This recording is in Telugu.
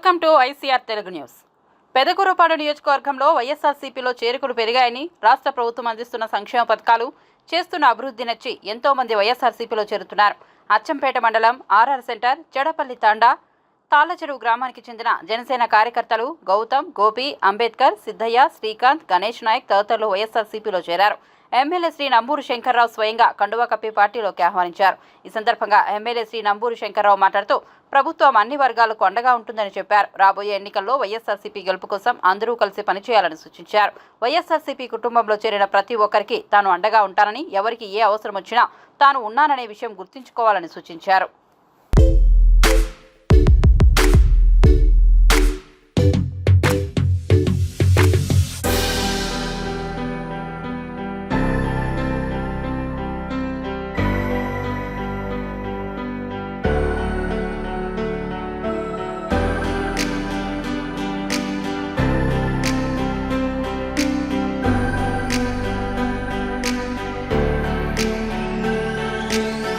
Welcome to ICR Telugu news. Pedakurapadu నియోజకవర్గంలో వైఎస్ఆర్సీపీలో చేరికలు పెరిగాయని రాష్ట్ర ప్రభుత్వం అందిస్తున్న సంక్షేమ పథకాలు చేస్తున్న అభివృద్ధి నచ్చి ఎంతోమంది వైఎస్ఆర్సీపీలో చేరుతున్నారు. అచ్చంపేట మండలం ఆర్ఆర్ సెంటర్ చెడపల్లి తాండా తాళ్ళచెరువు గ్రామానికి చెందిన జనసేన కార్యకర్తలు గౌతమ్ గోపి అంబేద్కర్ సిద్ధయ్య శ్రీకాంత్ గణేష్ నాయక్ తదితరులు వైఎస్ఆర్సీపీలో చేరారు. ఎమ్మెల్యే శ్రీ నంబూరు శంకర్రావు స్వయంగా కండువా కప్పి పార్టీలోకి ఆహ్వానించారు. ఈ సందర్భంగా ఎమ్మెల్యే శ్రీ నంబూరు శంకర్రావు మాట్లాడుతూ ప్రభుత్వం అన్ని వర్గాలకు అండగా ఉంటుందని చెప్పారు. రాబోయే ఎన్నికల్లో వైఎస్ఆర్సీపీ గెలుపు కోసం అందరూ కలిసి పనిచేయాలని సూచించారు. వైఎస్ఆర్సీపీ కుటుంబంలో చేరిన ప్రతి ఒక్కరికి తాను అండగా ఉంటానని ఎవరికి ఏ అవసరం వచ్చినా తాను ఉన్నాననే విషయం గుర్తుంచుకోవాలని సూచించారు.